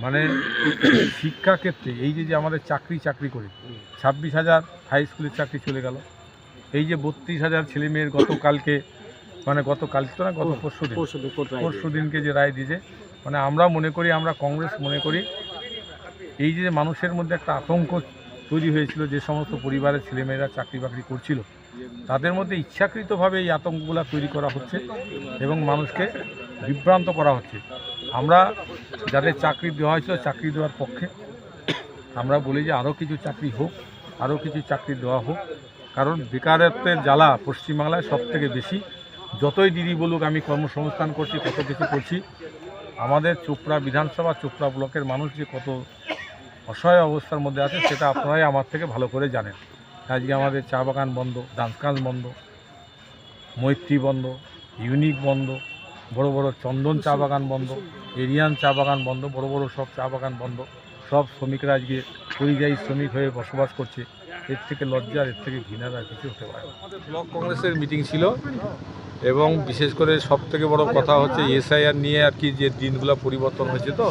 মানে শিক্ষাক্ষেত্রে এই যে যে আমাদের চাকরি চাকরি করে ছাব্বিশ হাজার হাই স্কুলের চাকরি চলে গেল। এই যে বত্রিশ হাজার ছেলে মেয়ের গতকালকে মানে গতকালকে তো না গত পরশু দিন পরশু দিনকে যে রায় দিয়েছে মানে আমরা মনে করি আমরা কংগ্রেস মনে করি এই যে মানুষের মধ্যে একটা আতঙ্ক তৈরি হয়েছিল যে সমস্ত পরিবারের ছেলেমেয়েরা চাকরি বাকরি করছিল তাদের মধ্যে ইচ্ছাকৃতভাবে এই আতঙ্কগুলো তৈরি করা হচ্ছে এবং মানুষকে বিভ্রান্ত করা হচ্ছে। আমরা যাদের চাকরি দেওয়া হয়েছিল, চাকরি দেওয়ার পক্ষে, আমরা বলি যে আরও কিছু চাকরি হোক, আরও কিছু চাকরি দেওয়া হোক। কারণ বেকারত্বের জ্বালা পশ্চিমবাংলায় সব থেকে বেশি। যতই দিদি বলুক, আমি কর্মসংস্থান করছি, কত কিছু করছি, আমাদের চোপড়া বিধানসভা, চোপড়া ব্লকের মানুষ যে কত অসহায় অবস্থার মধ্যে আছে, সেটা আপনারাই আমার থেকে ভালো করে জানেন। আজকে আমাদের চা বাগান বন্ধ ডান্সকাল বন্ধ, মৈত্রী বন্ধ, ইউনিক বন্ধ, বড় বড় চন্দন চা বাগান বন্ধ, এরিয়ান চা বাগান বন্ধ, বড় বড় সব চা বাগান বন্ধ। সব শ্রমিকরা আজকে পরিযায়ী শ্রমিক হয়ে বসবাস করছে। এর থেকে লজ্জা এর থেকে ঘৃণার কিছু হতে পারে। ব্লক কংগ্রেসের মিটিং ছিল। এবং বিশেষ করে সব থেকে বড় কথা হচ্ছে এসআইআর নিয়ে আর কি যে দিনগুলো পরিবর্তন হয়েছে তো।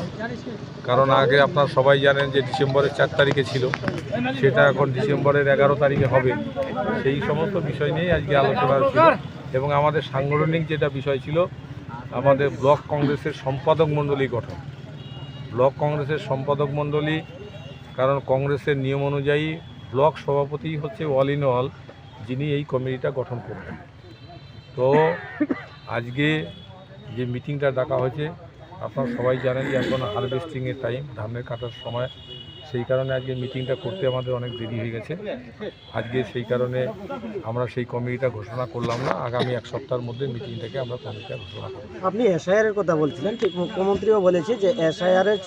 কারণ আগে আপনারা সবাই জানেন যে ডিসেম্বরের চার তারিখে ছিল, সেটা এখন ডিসেম্বরের এগারো তারিখে হবে। সেই সমস্ত বিষয় নিয়েই আজকে আলোচনা ছিল এবং আমাদের সাংগঠনিক যেটা বিষয় ছিল, আমাদের ব্লক কংগ্রেসের সম্পাদক মণ্ডলী গঠন। ব্লক কংগ্রেসের সম্পাদক মণ্ডলী, কারণ কংগ্রেসের নিয়ম অনুযায়ী ব্লক সভাপতি হচ্ছে অল ইন অল যিনি এই কমিটিটা গঠন করবেন। তো আজকে যে মিটিংটা ডাকা হয়েছে আপনারা সবাই জানেন যে এখন হারভেস্টিংয়ের টাইম ধানের কাটার সময়। সেই কারণে আজকে মিটিংটা করতে আমাদের অনেক দেরি হয়ে গেছে। আজকে সেই কারণে আমরা সেই কমিটিটা ঘোষণা করলাম না। আগামী এক সপ্তাহের মধ্যে মিটিংটাকে আমরা কমিটিটা ঘোষণা করব। আপনি এসআইআর এর কথা বলছিলেন ঠিক মুখ্যমন্ত্রীও বলেছে যে এসআইআর এর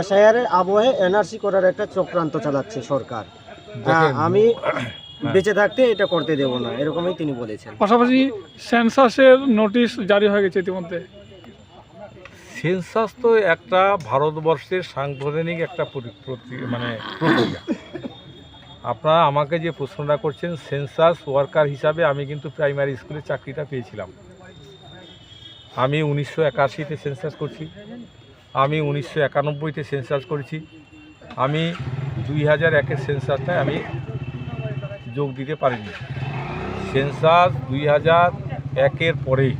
এসআইআর এর আবহে এনআরসি করার একটা চক্রান্ত চালাচ্ছে সরকার। আমি বেঁচে থাকতে এটা করতে দেব না এরকমই তিনি বলেছেন। পাশাপাশি সেন্সাসের নোটিশ জারি হয়ে গেছে ইতিমধ্যে। সেন্সাস তো একটা ভারতবর্ষের সাংবিধানিক একটা পরি- মানে প্রক্রিয়া। আপনারা আমাকে যে প্রশ্নটা করছেন সেন্সাস ওয়ার্কার হিসাবে আমি কিন্তু প্রাইমারি স্কুলে চাকরিটা পেয়েছিলাম। আমি উনিশশো একাশিতে সেন্সাস করছি আমি উনিশশো একানব্বইতে সেন্সাস করেছি আমি দুই হাজার একের সেন্সাসটায় আমি যোগ দিতে পারিনি। সেন্সাস দুই হাজার একের পরেই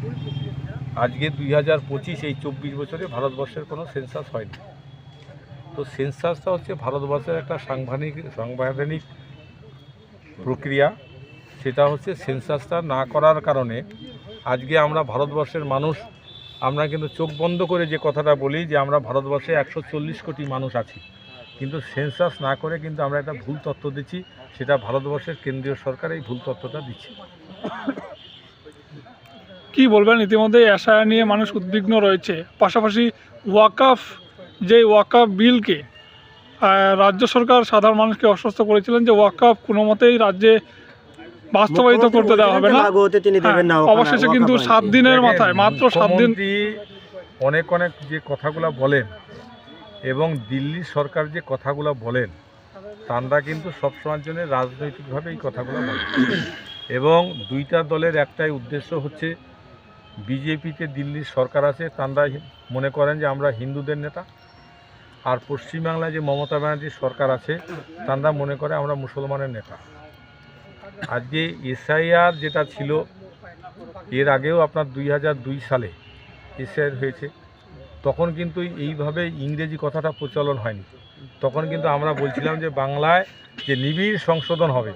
আজকে দুই হাজার পঁচিশ, এই চব্বিশ বছরে ভারতবর্ষের কোনো সেন্সাস হয়নি। তো সেন্সাসটা হচ্ছে ভারতবর্ষের একটা সাংবিধানিক সাংবিধানিক প্রক্রিয়া। সেটা হচ্ছে সেন্সাসটা না করার কারণে আজকে আমরা ভারতবর্ষের মানুষ, আমরা কিন্তু চোখ বন্ধ করে যে কথাটা বলি যে আমরা ভারতবর্ষে একশো চল্লিশ কোটি মানুষ আছি। কিন্তু সেন্সাস না করে কিন্তু আমরা একটা ভুল তথ্য দিচ্ছি সেটা ভারতবর্ষের কেন্দ্রীয় সরকার এই ভুল তথ্যটা দিচ্ছে। কি বলবেন? ইতিমধ্যে এসআইআর নিয়ে মানুষ উদ্বিগ্ন রয়েছে। পাশাপাশি ওয়াকাফ যে ওয়াকাফ বিলকে রাজ্য সরকার সাধারণ মানুষকে আশ্বস্ত করেছিলেন যে ওয়াকাফ কোনো মতেই রাজ্যে বাস্তবায়িত করতে দেওয়া হবে না। হ্যাঁ, অবশেষে কিন্তু সাত দিনের মাথায় মাত্র সাত দিন অনেক অনেক যে কথাগুলো বলেন এবং দিল্লি সরকার যে কথাগুলো বলেন তাঁরা কিন্তু সবসময়ের জন্য রাজনৈতিকভাবে এই কথাগুলো বলেন এবং দুইটা দলের একটাই উদ্দেশ্য হচ্ছে, বিজেপিতে দিল্লির সরকার আছে তাঁরা মনে করেন যে আমরা হিন্দুদের নেতা। আর পশ্চিমবাংলায় যে মমতা ব্যানার্জির সরকার আছে তাঁরা মনে করে আমরা মুসলমানের নেতা। আর আজকে এসআইআর যেটা ছিল, এর আগেও আপনার দুই হাজার দুই সালে এসআইআর হয়েছে। তখন কিন্তু এইভাবে ইংরেজি কথাটা প্রচলন হয়নি। তখন কিন্তু আমরা বলছিলাম যে বাংলায় যে নিবিড় সংশোধন হবে,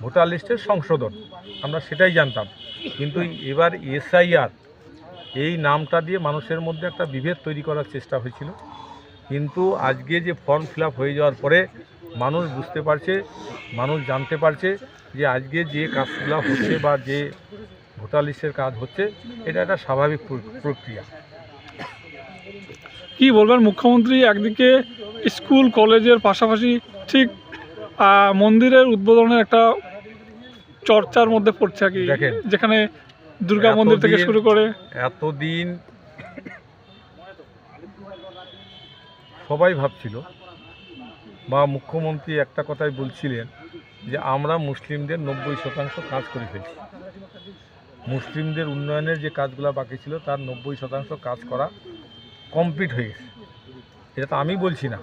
ভোটার লিস্টের সংশোধন, আমরা সেটাই জানতাম। কিন্তু এবার এসআইআর, এই নামটা দিয়ে মানুষের মধ্যে একটা বিভেদ তৈরি করার চেষ্টা হয়েছিল। কিন্তু আজকে যে ফর্ম ফিল হয়ে যাওয়ার পরে মানুষ বুঝতে পারছে, মানুষ জানতে পারছে যে আজকে যে কাজগুলো হচ্ছে বা যে ভোটার লিস্টের কাজ হচ্ছে, এটা একটা স্বাভাবিক প্র- প্রক্রিয়া। কি বলবেন? মুখ্যমন্ত্রী একদিকে স্কুল কলেজের পাশাপাশি ঠিক মন্দিরের উদ্বোধনের একটা চর্চার মধ্যে পড়ছে আর কি। যেখানে দুর্গা মন্দির থেকে শুরু করে এতদিন সবাই ভাবছিল বা মুখ্যমন্ত্রী একটা কথাই বলছিলেন যে আমরা মুসলিমদের নব্বই শতাংশ কাজ করে ফেলছি। মুসলিমদের উন্নয়নের যে কাজগুলো বাকি ছিল তার নব্বই শতাংশ কাজ করা কমপ্লিট হয়ে গেছে। এটা তো আমি বলছি না।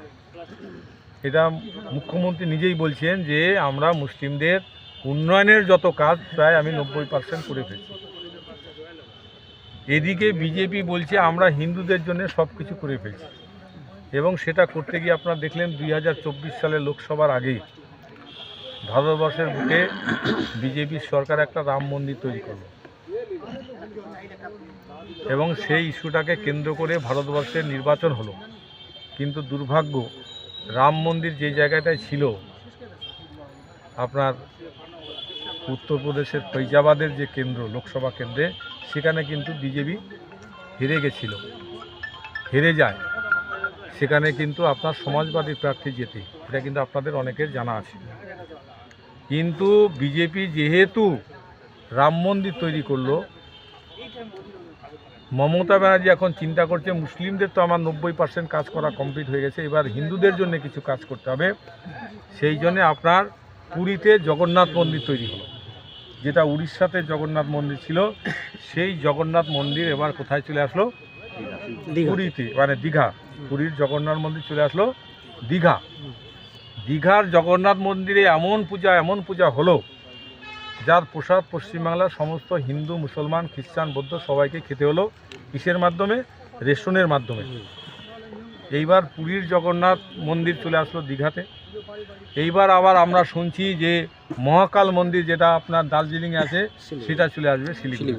এটা মুখ্যমন্ত্রী নিজেই বলছেন যে, আমরা মুসলিমদের উন্নয়নের যত কাজ, প্রায় আমি নব্বই পার্সেন্ট করে ফেলছি। এদিকে বিজেপি বলছে, আমরা হিন্দুদের জন্য সব কিছু করে ফেলছি। এবং সেটা করতে গিয়ে আপনারা দেখলেন, দুই হাজার সালে লোকসভার আগেই ভারতবর্ষের বুকে বিজেপির সরকার একটা রাম মন্দির তৈরি করল। এবং সেই ইস্যুটাকে কেন্দ্র করে ভারতবর্ষের নির্বাচন হলো। কিন্তু দুর্ভাগ্য, রাম মন্দির যে জায়গাটায় ছিল, আপনার উত্তরপ্রদেশের ফৈজাবাদের যে কেন্দ্র, লোকসভা কেন্দ্রে, সেখানে কিন্তু বিজেপি হেরে গেছিল। হেরে যায়। সেখানে কিন্তু আপনার সমাজবাদী প্রার্থী যেতে, এটা কিন্তু আপনাদের অনেকের জানা আছে। কিন্তু বিজেপি যেহেতু রাম মন্দির তৈরি করল মমতা ব্যানার্জি এখন চিন্তা করছে মুসলিমদের তো আমার নব্বই পার্সেন্ট কাজ করা কমপ্লিট হয়ে গেছে এবার হিন্দুদের জন্য কিছু কাজ করতে হবে। সেই জন্যে আপনার পুরীতে জগন্নাথ মন্দির তৈরি হলো যেটা উড়িষ্যাতে জগন্নাথ মন্দির ছিল। সেই জগন্নাথ মন্দির এবার কোথায় চলে আসলো? পুরীতে মানে দীঘা পুরীর জগন্নাথ মন্দির চলে আসলো দীঘা। দীঘার জগন্নাথ মন্দিরে এমন পূজা এমন পূজা হলো যার প্রসাদ পশ্চিমবাংলার সমস্ত হিন্দু মুসলমান খ্রিস্টান বৌদ্ধ সবাইকে খেতে হলো কিসের মাধ্যমে? রেশনের মাধ্যমে। এইবার পুরীর জগন্নাথ মন্দির চলে আসলো দীঘাতে। এইবার আবার আমরা শুনছি যে মহাকাল মন্দির যেটা আপনার দার্জিলিংয়ে আছে সেটা চলে আসবে শিলিগুড়ি।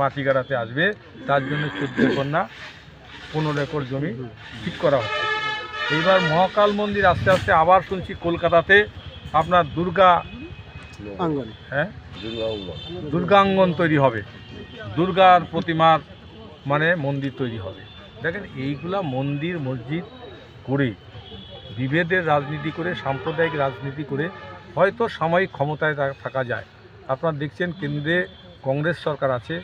মাটিগাড়াতে আসবে। তার জন্য চোদ্দ কন্যা পনেরো একর জমি ঠিক করা হচ্ছে। এইবার মহাকাল মন্দির আস্তে আস্তে আবার শুনছি কলকাতাতে আপনার দুর্গা হ্যাঁ? দুর্গাঙ্গন তৈরি হবে। দুর্গার প্রতিমার মানে মন্দির তৈরি হবে। দেখেন এইগুলা মন্দির মসজিদ করে বিভেদের রাজনীতি করে সাম্প্রদায়িক রাজনীতি করে হয়তো সাময়িক ক্ষমতায় থাকা যায়। আপনারা দেখছেন কেন্দ্রে কংগ্রেস সরকার আছে।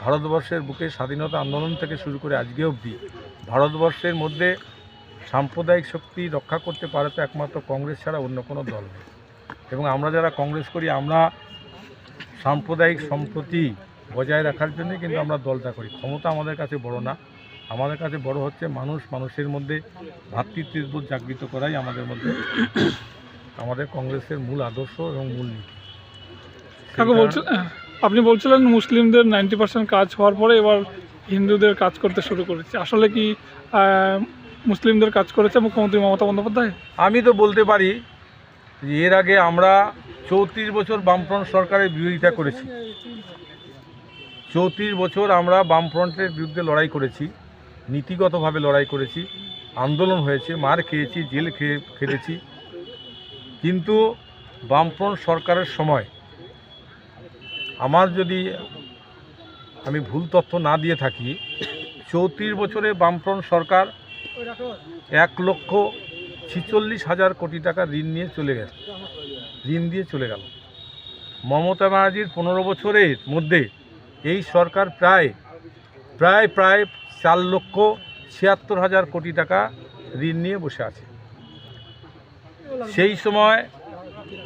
ভারতবর্ষের বুকে স্বাধীনতা আন্দোলন থেকে শুরু করে আজকে অবধি ভারতবর্ষের মধ্যে সাম্প্রদায়িক শক্তি রক্ষা করতে পারে তো একমাত্র কংগ্রেস ছাড়া অন্য কোনো দল নেই। এবং আমরা যারা কংগ্রেস করি আমরা সাম্প্রদায়িক সম্প্রতি বজায় রাখার জন্যই কিন্তু আমরা দলটা করি। ক্ষমতা আমাদের কাছে বড় না। আমাদের কাছে বড় হচ্ছে মানুষ মানুষের মধ্যে ভ্রাতৃত্ববোধ জাগৃত করাই আমাদের মধ্যে আমাদের কংগ্রেসের মূল আদর্শ এবং মূল নীতি। আপনি বলছিলেন মুসলিমদের নাইনটি পার্সেন্ট কাজ হওয়ার পরে এবার হিন্দুদের কাজ করতে শুরু করেছে। আসলে কি মুসলিমদের কাজ করেছে মুখ্যমন্ত্রী মমতা বন্দ্যোপাধ্যায়? আমি তো বলতে পারি এর আগে আমরা চৌত্রিশ বছর বামফ্রন্ট সরকারের বিরোধিতা করেছি। চৌত্রিশ বছর আমরা বামফ্রন্টের বিরুদ্ধে লড়াই করেছি, নীতিগতভাবে লড়াই করেছি, আন্দোলন হয়েছে, মার খেয়েছি, জেল খেয়ে খেটেছি। কিন্তু বামফ্রন্ট সরকারের সময় আমার যদি আমি ভুল তথ্য না দিয়ে থাকি, চৌত্রিশ বছরে বামফ্রন্ট সরকার এক লক্ষ ছিচল্লিশ হাজার কোটি টাকা ঋণ নিয়ে চলে গেছে। ঋণ দিয়ে চলে গেল। মমতা ব্যানার্জির পনেরো বছরের মধ্যে এই সরকার প্রায় প্রায় প্রায় চার লক্ষ ছিয়াত্তর হাজার কোটি টাকা ঋণ নিয়ে বসে আছে। সেই সময়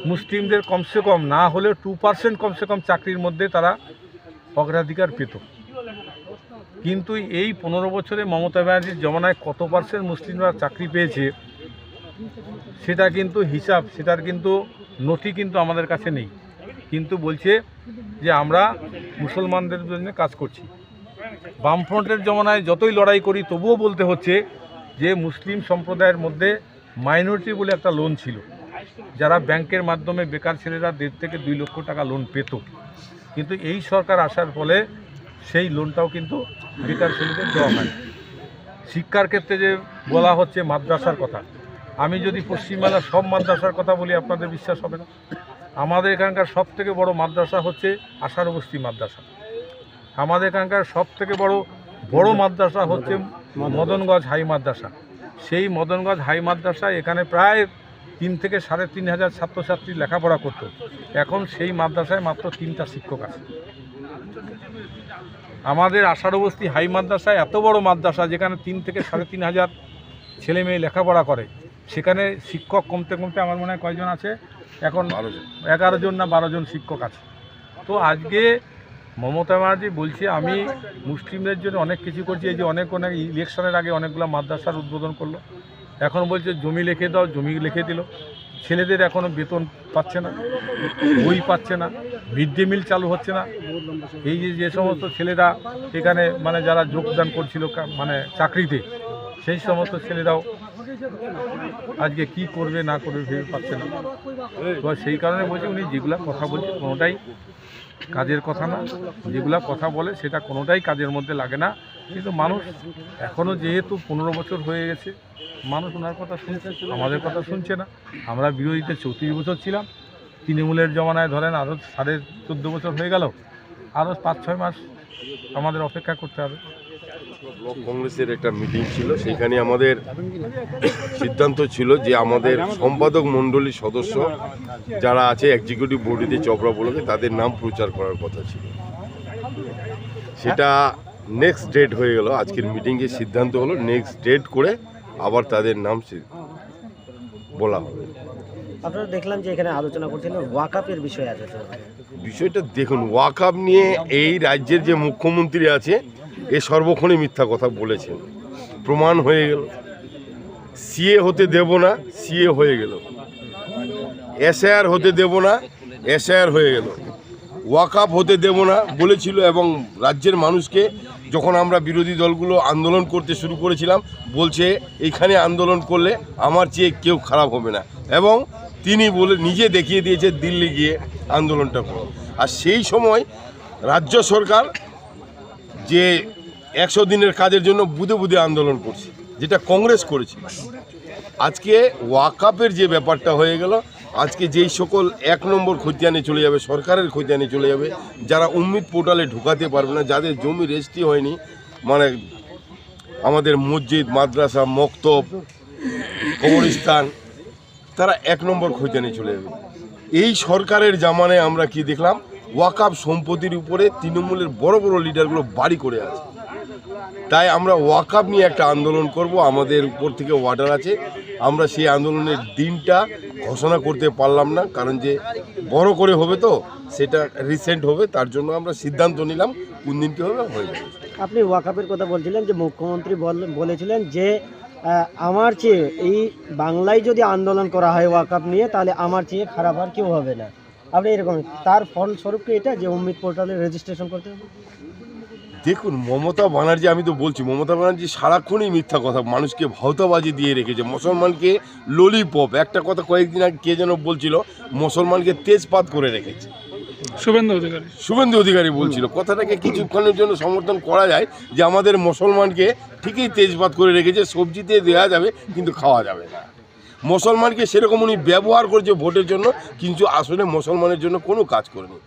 মুসলিমদের কমসে কম না হলেও টু পার্সেন্ট কমসে কম চাকরির মধ্যে তারা অগ্রাধিকার পেত। কিন্তু এই পনেরো বছরে মমতা ব্যানার্জির জমানায় কত পার্সেন্ট মুসলিমরা চাকরি পেয়েছে সেটা কিন্তু হিসাব, সেটার কিন্তু নথি কিন্তু আমাদের কাছে নেই। কিন্তু বলছে যে আমরা মুসলমানদের জন্য কাজ করছি। বামফ্রন্টের জমানায় যতই লড়াই করি, তবুও বলতে হচ্ছে যে মুসলিম সম্প্রদায়ের মধ্যে মাইনরিটি বলে একটা লোন ছিল। যারা ব্যাংকের মাধ্যমে বেকার ছেলেরা দেড় থেকে দুই লক্ষ টাকা লোন পেত। কিন্তু এই সরকার আসার ফলে সেই লোনটাও কিন্তু বেকার ছেলেদের দেওয়া হয় শিক্ষার ক্ষেত্রে যে বলা হচ্ছে মাদ্রাসার কথা আমি যদি পশ্চিমবাংলার সব মাদ্রাসার কথা বলি, আপনাদের বিশ্বাস হবে না। আমাদের এখানকার সব থেকে বড় মাদ্রাসা হচ্ছে আষাঢ় বস্তি মাদ্রাসা। আমাদের এখানকার সব থেকে বড় বড় মাদ্রাসা হচ্ছে মদনগঞ্জ হাই মাদ্রাসা। সেই মদনগঞ্জ হাই মাদ্রাসা এখানে প্রায় তিন থেকে সাড়ে তিন হাজার ছাত্রছাত্রী লেখাপড়া করত। এখন সেই মাদ্রাসায় মাত্র তিনটা শিক্ষক আছে। আমাদের আষাঢ়বস্তি হাই মাদ্রাসায় এত বড় মাদ্রাসা যেখানে তিন থেকে সাড়ে তিন হাজার ছেলে মেয়ে লেখাপড়া করে। সেখানে শিক্ষক কমতে কমতে আমার মনে হয় কয়জন আছে? এখন এগারো জন না বারো জন শিক্ষক আছে। তো আজকে মমতা ব্যানার্জি বলছে আমি মুসলিমদের জন্য অনেক কিছু করছি। এই যে অনেক অনেক ইলেকশনের আগে অনেকগুলো মাদ্রাসার উদ্বোধন করল। এখন বলছে জমি লিখে দাও। জমি লিখে দিল। ছেলেদের এখনও বেতন পাচ্ছে না বই পাচ্ছে না মিড ডে মিল চালু হচ্ছে না। এই যে যে সমস্ত ছেলেরা এখানে মানে যারা যোগদান করছিল মানে চাকরিতে সেই সমস্ত ছেলেরাও আজকে কি করবে, না করবে ভেবে পাচ্ছে না। তো সেই কারণে বলছি, উনি যেগুলা কথা বলছে কোনোটাই কাজের কথা না। যেগুলা কথা বলে, সেটা কোনোটাই কাজের মধ্যে লাগে না। কিন্তু মানুষ এখনও যেহেতু পনেরো বছর হয়ে গেছে, মানুষ ওনার কথা শুনছে, আমাদের কথা শুনছে না। আমরা বিরোধীতে চৌত্রিশ বছর ছিলাম। তৃণমূলের জমানায় ধরেন আরও সাড়ে চোদ্দ বছর হয়ে গেল। আরও পাঁচ, ছয় মাস আমাদের অপেক্ষা করতে হবে। ব্লক কংগ্রেসের একটা মিটিং ছিল সেখানে আমাদের সিদ্ধান্ত ছিল যে আমাদের সম্পাদক মণ্ডলীর সদস্য যারা আছে এক্সিকিউটিভ বডিতে চপড়া ব্লকে তাদের নাম প্রচার করার কথা ছিল। সেটা নেক্সট ডেট হয়ে গেল আজকের মিটিংয়ে সিদ্ধান্ত হলো নেক্সট ডেট করে আবার তাদের নাম বলা হবে। আপনারা দেখলাম যে এখানে আলোচনা করছিলেন ওয়াকাপের বিষয়ে আলোচনা। বিষয়টা দেখুন ওয়াকআপ নিয়ে এই রাজ্যের যে মুখ্যমন্ত্রী আছে এ সর্বক্ষণে মিথ্যা কথা বলেছেন প্রমাণ হয়ে গেল। সিএ হতে দেব না, সিএ হয়ে গেল। এসআর হতে দেব না এসআর হয়ে গেল। ওয়াকআপ হতে দেব না বলেছিল এবং রাজ্যের মানুষকে যখন আমরা বিরোধী দলগুলো আন্দোলন করতে শুরু করেছিলাম, বলছে, এইখানে আন্দোলন করলে আমার চেয়ে কেউ খারাপ হবে না। এবং তিনি বলে, নিজে দেখিয়ে দিয়েছে, দিল্লি গিয়ে আন্দোলনটা করো। আর সেই সময় রাজ্য সরকার যে একশো দিনের কাজের জন্য বুধে বুধে আন্দোলন করছে, যেটা কংগ্রেস করেছিল আজকে ওয়াকাপের যে ব্যাপারটা হয়ে গেল, আজকে যেই সকল এক নম্বর খতিয়ানে চলে যাবে, সরকারের খতিয়ানে চলে যাবে, যারা উম্মিদ পোর্টালে ঢুকাতে পারবে না, যাদের জমি রেজিস্ট্রি হয়নি মানে আমাদের মসজিদ, মাদ্রাসা, মক্তব, কবরস্থান, তারা এক নম্বর খতিয়ানে চলে যাবে। এই সরকারের জামানায় আমরা কি দেখলাম? ওয়াকাপ সম্পত্তির উপরে তৃণমূলের বড় বড় লিডারগুলো বাড়ি করে আছে। তাই আমরা ওয়াকাপ নিয়ে একটা আন্দোলন করব। আমাদের উপর থেকে অর্ডার আছে। আমরা সেই আন্দোলনের দিনটা ঘোষণা করতে পারলাম না, কারণ যে বড় করে হবে তো, সেটা রিসেন্ট হবে, তার জন্য আমরা সিদ্ধান্ত নিলাম, কোন দিনটি হবে, হয়ে যাবে। আপনি ওয়াকাপের কথা বলছিলেন যে মুখ্যমন্ত্রী বল- বলেছিলেন যে আমার চেয়ে এই বাংলায় যদি আন্দোলন করা হয় ওয়াকাপ নিয়ে, তাহলে আমার চেয়ে খারাপ আর কেউ হবে না। আপনি এরকম, তার ফলস্বরূপ কি এটা যে অমৃত পোর্টালে রেজিস্ট্রেশন করতে হবে? দেখুন মমতা ব্যানার্জি আমি তো বলছি মমতা ব্যানার্জি সারাক্ষণই মিথ্যা কথা মানুষকে ভাওতাবাজি দিয়ে রেখেছে। মুসলমানকে ললিপপ একটা কথা কয়েকদিন আগে কে যেন বলছিল মুসলমানকে তেজপাত করে রেখেছে। শুভেন্দু অধিকারী। শুভেন্দু অধিকারী বলছিল কথাটাকে কিছুক্ষণের জন্য সমর্থন করা যায় যে আমাদের মুসলমানকে ঠিকই তেজপাত করে রেখেছে সবজিতে দেওয়া যাবে কিন্তু খাওয়া যাবে না। মুসলমানকে সেরকম উনি ব্যবহার করেছে ভোটের জন্য কিন্তু আসলে মুসলমানের জন্য কোনো কাজ করেনি।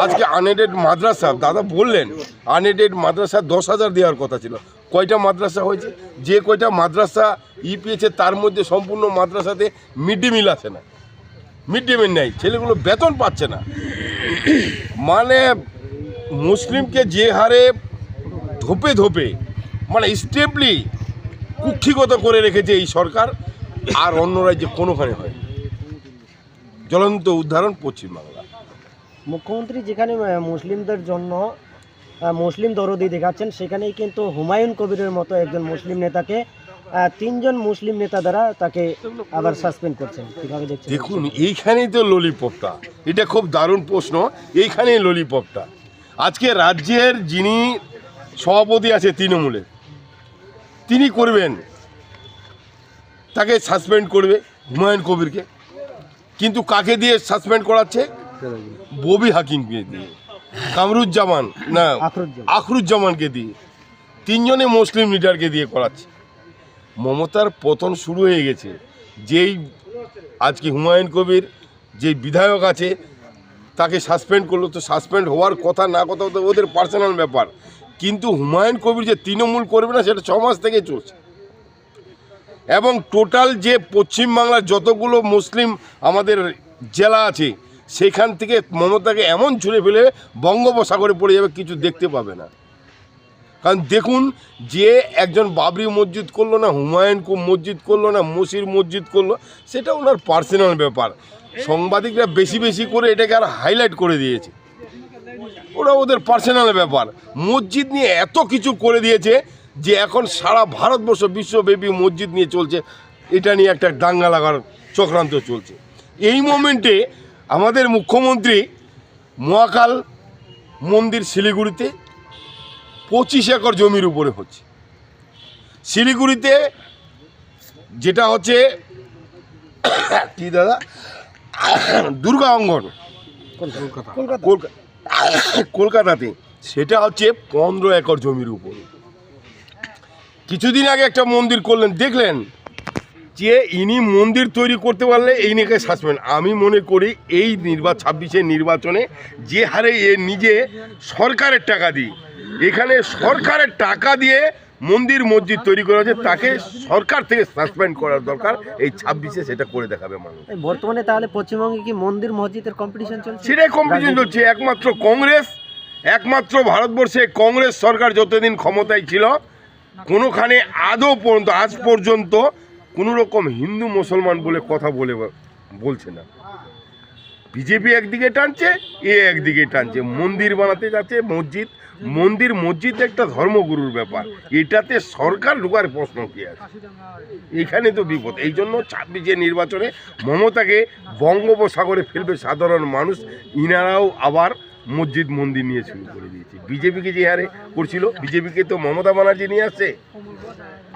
আজকে আনএডেড মাদ্রাসা, দাদা বললেন আনএডেড মাদ্রাসা দশ হাজার দেওয়ার কথা ছিল। কয়টা মাদ্রাসা হয়েছে? যে কয়টা মাদ্রাসা ই পেয়েছে তার মধ্যে সম্পূর্ণ মাদ্রাসাতে মিড ডে মিল আছে না। মিড ডে মিল নেই, ছেলেগুলো বেতন পাচ্ছে না। মানে মুসলিমকে যে হারে ধোপে ধোপে মানে স্টেপলি কুক্ষিগত করে রেখেছে এই সরকার, আর অন্য রাজ্যে কোনোখানে হয় জ্বলন্ত উদাহরণ পশ্চিমবাংলা মুখ্যমন্ত্রী যেখানে মুসলিমদের জন্য মুসলিম দরদি দেখাচ্ছেন, সেখানেই কিন্তু হুমায়ুন কবিরের মতো একজন মুসলিম নেতাকে তিনজন মুসলিম নেতা দ্বারা তাকে আবার সাসপেন্ড করছেন। কীভাবে দেখছেন? দেখুন, এইখানেই তো ললিপপটা। এটা খুব দারুণ প্রশ্ন, এইখানেই ললিপপটা। আজকে রাজ্যের যিনি সভাপতি আছে তৃণমূলের তিনি করবেন, তাকে সাসপেন্ড করবে হুমায়ুন কবিরকে। কিন্তু কাকে দিয়ে সাসপেন্ড করাচ্ছে? ববি হাকিমকে দিয়ে। কামরুজ্জামান না আখরুজ্জামানকে দিয়ে। তিনজনে মুসলিম লিডারকে দিয়ে করাচ্ছে। মমতার পতন শুরু হয়ে গেছে। যেই আজকে হুমায়ুন কবির যে বিধায়ক আছে তাকে সাসপেন্ড করল। তো সাসপেন্ড হওয়ার কথা না কথা তো ওদের পার্সোনাল ব্যাপার। কিন্তু হুমায়ুন কবির যে তৃণমূল করবে না সেটা ছ মাস থেকে চলছে। এবং টোটাল যে পশ্চিমবাংলার যতগুলো মুসলিম আমাদের জেলা আছে সেখান থেকে মমতাকে এমন ছুঁড়ে ফেলে বঙ্গোপসাগরে পড়ে যাবে, কিছু দেখতে পাবে না। কারণ দেখুন, যে একজন বাবরি মসজিদ করল না, হুমায়ুন মসজিদ করল না, মসির মসজিদ করল, সেটা ওনার পার্সোনাল ব্যাপার। সাংবাদিকরা বেশি বেশি করে এটাকে আর হাইলাইট করে দিয়েছে। ওরা ওদের পার্সোনাল ব্যাপার। মসজিদ নিয়ে এত কিছু করে দিয়েছে যে এখন সারা ভারতবর্ষ বিশ্বব্যাপী মসজিদ নিয়ে চলছে। এটা নিয়ে একটা দাঙ্গা লাগার চক্রান্ত চলছে। এই মোমেন্টে আমাদের মুখ্যমন্ত্রী মহাকাল মন্দির শিলিগুড়িতে পঁচিশ একর জমির উপরে হচ্ছে। শিলিগুড়িতে যেটা হচ্ছে, কি দাদা? দুর্গা অঙ্গন। কলকাতা। কলকাতাতে। সেটা হচ্ছে পনেরো একর জমির উপরে। কিছুদিন আগে একটা মন্দির করলেন, দেখলেন? যে ইনি মন্দির তৈরি করতে পারলে এই নিয়ে সাসপেন্ড আমি মনে করি এই নির্বাচন ছাব্বিশের নির্বাচনে যে হারে এ নিজে সরকারের টাকা দিই এখানে সরকারের টাকা দিয়ে মন্দির মসজিদ তৈরি করা হচ্ছে তাকে সরকার থেকে সাসপেন্ড করার দরকার। এই ছাব্বিশে সেটা করে দেখাবে মানুষ। বর্তমানে তাহলে পশ্চিমবঙ্গে কি মন্দির মসজিদের কম্পিটিশন চলছে? সেটাই কম্পিটিশন চলছে। একমাত্র কংগ্রেস একমাত্র ভারতবর্ষে কংগ্রেস সরকার যতদিন ক্ষমতায় ছিল কোনোখানে আদৌ পর্যন্ত আজ পর্যন্ত কোনো রকম হিন্দু মুসলমান বলে কথা বলে বলছে না। বিজেপি একদিকে টানছে, এ একদিকে টানছে। মন্দির বানাতে যাচ্ছে মসজিদ। মন্দির মসজিদ একটা ধর্মগুরুর ব্যাপার। এটাতে সরকার ঢোকার প্রশ্ন কি আছে? এখানে তো বিপদ। এই জন্য ছাব্বিশে নির্বাচনে মমতাকে বঙ্গোপসাগরে ফেলবে সাধারণ মানুষ। ইনারাও আবার মসজিদ মন্দির নিয়ে শুরু করে দিয়েছে। বিজেপিকে যে হারে করছিল, বিজেপিকে তো মমতা ব্যানার্জি নিয়ে আসছে।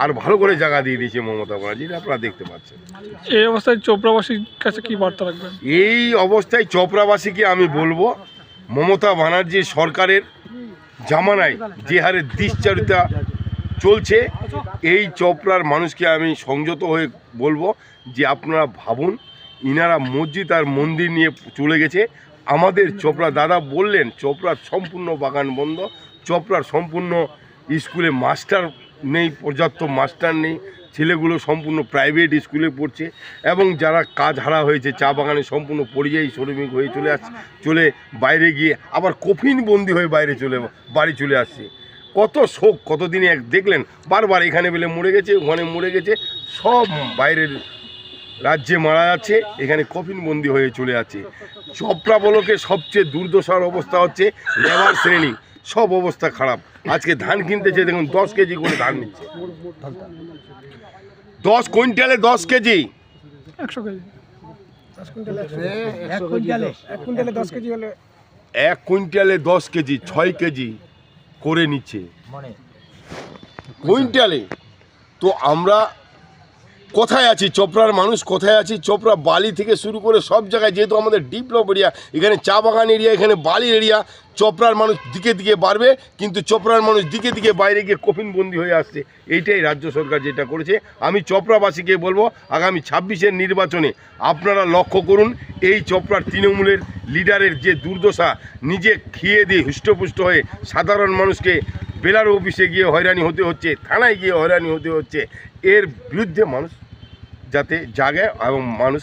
আর ভালো করে জায়গা দিয়ে দিয়েছে মমতা ব্যানার্জি আপনারা দেখতে পাচ্ছেন। এই অবস্থায় চোপড়াবাসীর কাছে কি বার্তা রাখবেন? এই অবস্থায় চোপড়াবাসীকে আমি বলব মমতা ব্যানার্জি সরকারের জামানায় যে হারে দিশচারিতা চলছে এই চোপড়ার মানুষকে আমি সংযত হয়ে বলব যে আপনারা ভাবুন ইনারা মসজিদ আর মন্দির নিয়ে চলে গেছে। আমাদের চোপড়া দাদা বললেন চোপড়ার সম্পূর্ণ বাগান বন্ধ চোপড়ার সম্পূর্ণ স্কুলে মাস্টার নেই, পর্যাপ্ত মাস্টার নেই, ছেলেগুলো সম্পূর্ণ প্রাইভেট স্কুলে পড়ছে এবং যারা কাজ হারা হয়েছে, চা বাগানে সম্পূর্ণ পরিযায়ী শ্রমিক হয়ে চলে আসছে চলে বাইরে গিয়ে, আবার কফিন বন্দি হয়ে বাইরে চলে, বাড়ি চলে আসছে। কত শোক, কতদিনে এক দেখলেন, বারবার এখানে বেলে মরে গেছে, ওখানে মরে গেছে, সব বাইরের রাজ্যে মারা যাচ্ছে, এখানে কফিন বন্দি হয়ে চলে আছে। চপড়া বলকে সবচেয়ে দুর্দশার অবস্থা হচ্ছে লেবার শ্রেণি, সব অবস্থা খারাপ। আজকে ধান কিনতেছে দেখুন দশ কেজি করে ধান নিচ্ছে। দশ কুইন্টালে দশ কেজি। একশো কেজি। এক কুইন্টালে দশ। কেজি ছয় কেজি করে নিচ্ছে। কুইন্টালে। তো আমরা কোথায় আছি? চোপড়ার মানুষ কোথায় আছি? চোপড়া বালি থেকে শুরু করে সব জায়গায় যেহেতু আমাদের ডিপলপ এরিয়া এখানে চা বাগান এরিয়া এখানে বালি এরিয়া চোপড়ার মানুষ দিকে দিকে বাড়বে, কিন্তু চোপড়ার মানুষ দিকে দিকে বাইরে গিয়ে কফিনবন্দি হয়ে আসছে। এইটাই রাজ্য সরকার যেটা করেছে। আমি চোপড়াবাসীকে বলব, আগামী ছাব্বিশের নির্বাচনে আপনারা লক্ষ্য করুন, এই চোপড়ার তৃণমূলের লিডারের যে দুর্দশা, নিজে খেয়ে দিয়ে হৃষ্টপুষ্ট হয়ে সাধারণ মানুষকে বেলার অফিসে গিয়ে হয়রানি হতে হচ্ছে, থানায় গিয়ে হয়রানি হতে হচ্ছে। এর বিরুদ্ধে মানুষ যাতে জাগে এবং মানুষ